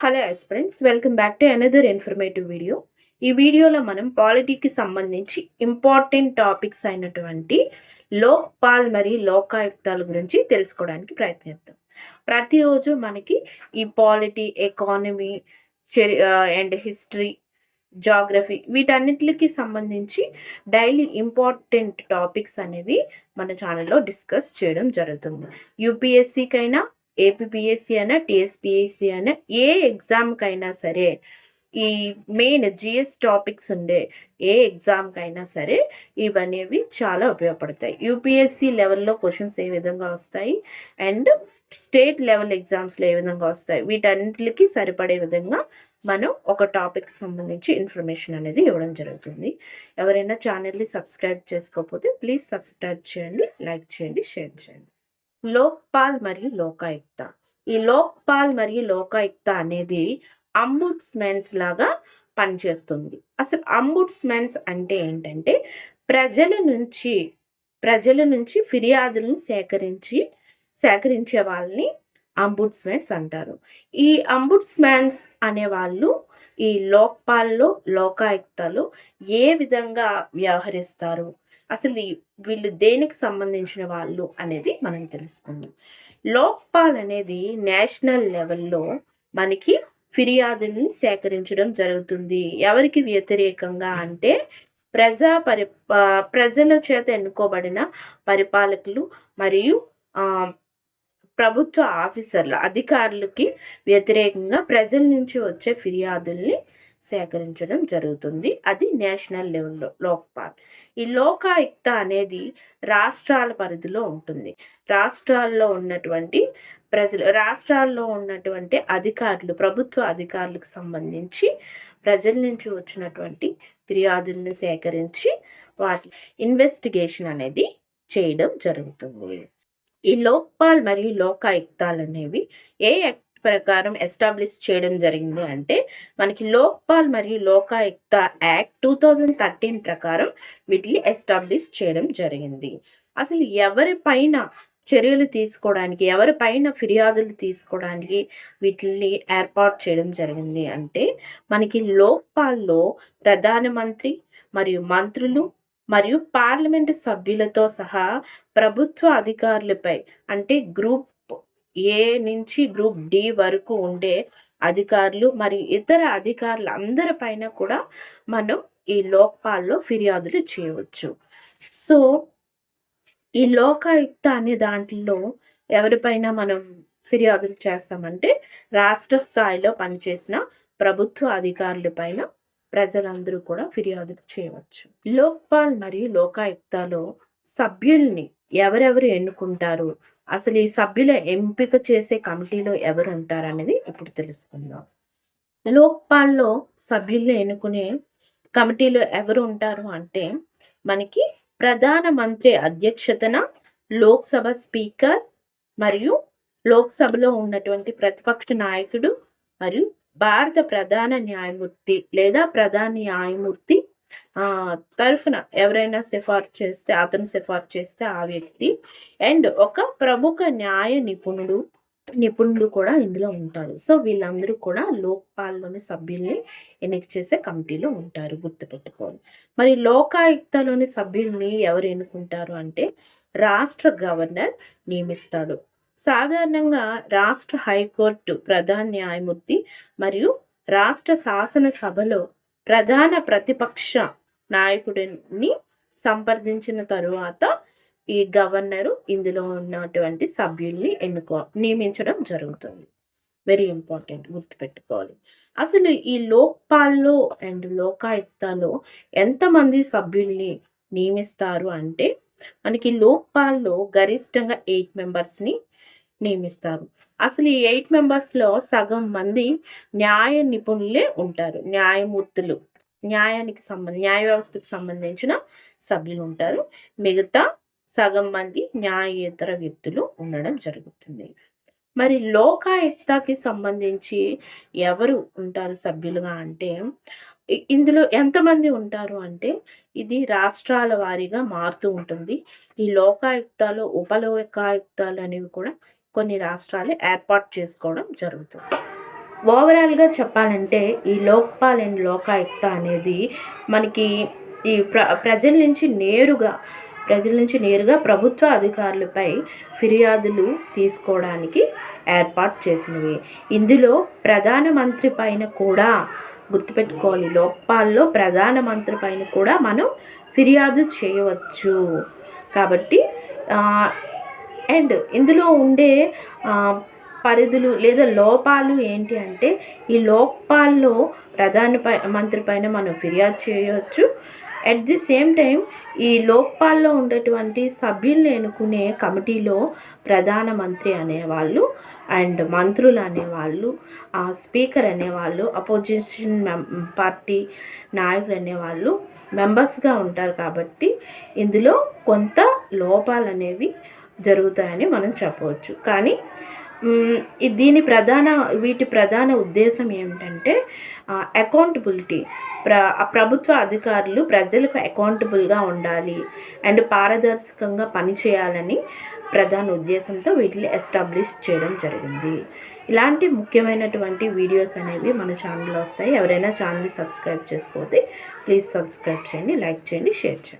Hello friends welcome back to another informative video ఈ వీడియోలో మనం పాలిటీకి సంబంధించి ఇంపార్టెంట్ టాపిక్స్ అయినటువంటి లోక్పాల్ మరియు లోకాయుక్తాల గురించి తెలుసుకోవడానికి ప్రయత్నిద్దాం. ప్రతిరోజు మనకి ఈ పాలిటీ ఎకానమీ చెరి అండ్ హిస్టరీ జాగ్రఫీ వీటన్నిటికి సంబంధించి డైలీ ఇంపార్టెంట్ టాపిక్స్ అనేవి మన ఛానల్లో డిస్కస్ చేయడం జరుగుతుంది. యూపీఎస్సీకైనా ఏపీపీఎస్సీ అయినా టీఎస్పీఎస్సీ అయినా ఏ ఎగ్జామ్కైనా సరే ఈ మెయిన్ జిఎస్ టాపిక్స్ ఉండే ఏ ఎగ్జామ్కైనా సరే ఇవనేవి చాలా ఉపయోగపడతాయి. యూపీఎస్సీ లెవెల్లో క్వశ్చన్స్ ఏ విధంగా వస్తాయి? అండ్ స్టేట్ లెవెల్ ఎగ్జామ్స్లో ఏ విధంగా వస్తాయి? వీటన్నిటికి సరిపడే విధంగా మనం ఒక టాపిక్ సంబంధించి ఇన్ఫర్మేషన్ అనేది ఇవ్వడం జరుగుతుంది. ఎవరైనా ఛానల్ని సబ్స్క్రైబ్ చేసుకోకపోతే ప్లీజ్ సబ్స్క్రైబ్ చేయండి లైక్ చేయండి షేర్ చేయండి. లోక్పాల్ మరియు లోకాయుక్త. ఈ లోక్పాల్ మరియు లోకాయుక్త అనేది అంబుడ్స్మెన్స్ లాగా పనిచేస్తుంది. అసలు అంబుడ్స్మెన్స్ అంటే ఏంటంటే ప్రజల నుంచి ప్రజల నుంచి ఫిర్యాదులను సేకరించి సేకరించే వాళ్ళని అంబుడ్స్మెన్స్ అంటారు. ఈ అంబుడ్స్మెన్స్ అనేవాళ్ళు ఈ లోక్పాల్లో లోకాయుక్తలు ఏ విధంగా వ్యవహరిస్తారు? అసలు వీళ్ళు దేనికి సంబంధించిన వాళ్ళు అనేది మనం తెలుసుకుందాం. లోక్పాల్ అనేది నేషనల్ లెవెల్లో మనకి ఫిర్యాదుల్ని సేకరించడం జరుగుతుంది. ఎవరికి వ్యతిరేకంగా అంటే ప్రజా పరి ప్రజల చేత ఎన్నుకోబడిన పరిపాలకులు మరియు ప్రభుత్వ ఆఫీసర్ల అధికారులకి వ్యతిరేకంగా ప్రజల నుంచి వచ్చే ఫిర్యాదుల్ని సేకరించడం జరుగుతుంది. అది నేషనల్ లెవెల్లో లోక్పాల్ ఈ లోకాయుక్త అనేది రాష్ట్రాల పరిధిలో ఉంటుంది. రాష్ట్రాల్లో ఉన్నటువంటి ప్రజలు రాష్ట్రాల్లో ఉన్నటువంటి అధికారులు ప్రభుత్వ అధికారులకు సంబంధించి ప్రజల నుంచి వచ్చినటువంటి ఫిర్యాదులను సేకరించి వాటి ఇన్వెస్టిగేషన్ అనేది చేయడం జరుగుతుంది. ఈ లోక్పాల్ మరియు లోకాయుక్తాలు అనేవి ఏ ప్రకారం ఎస్టాబ్లిష్ చేయడం జరిగింది. అంటే మనకి లోక్పాల్ మరియు Lokayukta act two thousand thirteen ప్రకారం వీటిని ఎస్టాబ్లిష్ చేయడం జరిగింది. అసలు ఎవరి పైన చర్యలు తీసుకోవడానికి ఎవరిపైన ఫిర్యాదులు తీసుకోవడానికి వీటిని ఏర్పాటు చేయడం జరిగింది. అంటే మనకి లోక్పాల్లో ప్రధానమంత్రి మరియు మంత్రులు మరియు పార్లమెంటు సభ్యులతో సహా ప్రభుత్వ అధికారులపై అంటే గ్రూప్ ఏ నుంచి గ్రూప్ డి వరకు ఉండే అధికారులు మరియు ఇతర అధికారులు అందరిపైన కూడా మనం ఈ లోక్పాల్లో ఫిర్యాదులు చేయవచ్చు. సో ఈ లోకాయుక్త అనే దాంట్లో ఎవరిపైన మనం ఫిర్యాదులు చేస్తామంటే రాష్ట్ర స్థాయిలో పనిచేసిన ప్రభుత్వ అధికారులపైన ప్రజలందరూ కూడా ఫిర్యాదులు చేయవచ్చు. లోక్పాల్ మరియు లోకాయుక్తలో సభ్యుల్ని ఎవరెవరు ఎన్నుకుంటారు? అసలు ఈ సభ్యుల ఎంపిక చేసే కమిటీలో ఎవరు ఉంటారు అనేది ఇప్పుడు తెలుసుకుందాం. లోక్పాల్లో సభ్యులు ఎన్నుకునే కమిటీలో ఎవరు ఉంటారు అంటే మనకి ప్రధానమంత్రి అధ్యక్షతన లోక్సభ స్పీకర్ మరియు లోక్సభలో ఉన్నటువంటి ప్రతిపక్ష నాయకుడు మరియు భారత ప్రధాన న్యాయమూర్తి లేదా ప్రధాన న్యాయమూర్తి తరఫున ఎవరైనా సిఫార్సు చేస్తే అతను సిఫార్సు చేస్తే ఆ వ్యక్తి. అండ్ ఒక ప్రముఖ న్యాయ నిపుణుడు నిపుణులు కూడా ఇందులో ఉంటారు సో వీళ్ళందరూ కూడా లోక్పాల్లోని సభ్యుల్ని ఎన్నిక చేసే కమిటీలో ఉంటారు గుర్తుపెట్టుకోవాలి మరి లోకాయుక్తలోని సభ్యుల్ని ఎవరు ఎన్నుకుంటారు అంటే రాష్ట్ర గవర్నర్ నియమిస్తాడు. సాధారణంగా రాష్ట్ర హైకోర్టు ప్రధాన న్యాయమూర్తి మరియు రాష్ట్ర శాసనసభలో ప్రధాన ప్రతిపక్ష నాయకుడిని సంప్రదించిన తరువాత ఈ గవర్నరు ఇందులో ఉన్నటువంటి సభ్యుల్ని ఎన్నుకో నియమించడం జరుగుతుంది. వెరీ ఇంపార్టెంట్ గుర్తుపెట్టుకోవాలి. అసలు ఈ లోక్పాల్లో అండ్ లోకాయుక్తలో ఎంతమంది సభ్యుల్ని నియమిస్తారు అంటే మనకి లోక్పాల్లో గరిష్టంగా ఎయిట్ మెంబర్స్ని నియమిస్తారు. అసలు ఈ ఎయిట్ మెంబర్స్లో సగం మంది న్యాయ నిపుణులే ఉంటారు. న్యాయమూర్తులు న్యాయానికి సంబంధ న్యాయ వ్యవస్థకు సంబంధించిన సభ్యులు ఉంటారు. మిగతా సగం మంది న్యాయేతర వ్యక్తులు ఉండడం జరుగుతుంది. మరి లోకాయుక్తకి సంబంధించి ఎవరు ఉంటారు సభ్యులుగా అంటే ఇందులో ఎంతమంది ఉంటారు అంటే ఇది రాష్ట్రాల వారీగా మారుతూ ఉంటుంది. ఈ లోకాయుక్తాలు ఉపలోకాయుక్తాలు అనేవి కూడా కొన్ని రాష్ట్రాలు ఏర్పాటు చేసుకోవడం జరుగుతుంది. ఓవరాల్గా చెప్పాలంటే ఈ లోక్పాల్ అండ్ లోకాయుక్త అనేది మనకి ఈ ప్ర ప్రజల నుంచి నేరుగా ప్రజల నుంచి నేరుగా ప్రభుత్వ అధికారులపై ఫిర్యాదులు తీసుకోవడానికి ఏర్పాటు చేసినవి. ఇందులో ప్రధానమంత్రి పైన కూడా గుర్తుపెట్టుకోవాలి. లోక్పాల్లో ప్రధానమంత్రి పైన కూడా మనం ఫిర్యాదు చేయవచ్చు. కాబట్టి అండ్ ఇందులో ఉండే పరిధులు లేదా లోపాలు ఏంటి అంటే ఈ లోపాల్లో ప్రధాన పై- మంత్రి పైన మనం ఫిర్యాదు చేయవచ్చు అట్ ది సేమ్ టైం ఈ లోక్పాల్లో ఉండేటువంటి సభ్యుల్ని ఎన్నుకునే కమిటీలో ప్రధానమంత్రి అనేవాళ్ళు అండ్ మంత్రులు అనేవాళ్ళు స్పీకర్ అనేవాళ్ళు అపోజిషన్ మెం పార్టీ నాయకులు అనేవాళ్ళు మెంబర్స్గా ఉంటారు కాబట్టి ఇందులో కొంత లోపాలు అనేవి జరుగుతాయని మనం చెప్పవచ్చు. కానీ దీని ప్రధాన వీటి ప్రధాన ఉద్దేశం ఏమిటంటే అకౌంటబిలిటీ ప్ర ప్రభుత్వ అధికారులు ప్రజలకు అకౌంటబుల్గా ఉండాలి అండ్ పారదర్శకంగా పనిచేయాలని ప్రధాన ఉద్దేశంతో వీటిని ఎస్టాబ్లిష్ చేయడం జరిగింది. ఇలాంటి ముఖ్యమైనటువంటి వీడియోస్ అనేవి మన ఛానల్లో వస్తాయి. ఎవరైనా ఛానల్ని సబ్స్క్రైబ్ చేసుకోతే ప్లీజ్ సబ్స్క్రైబ్ చేయండి లైక్ చేయండి షేర్ చేయండి.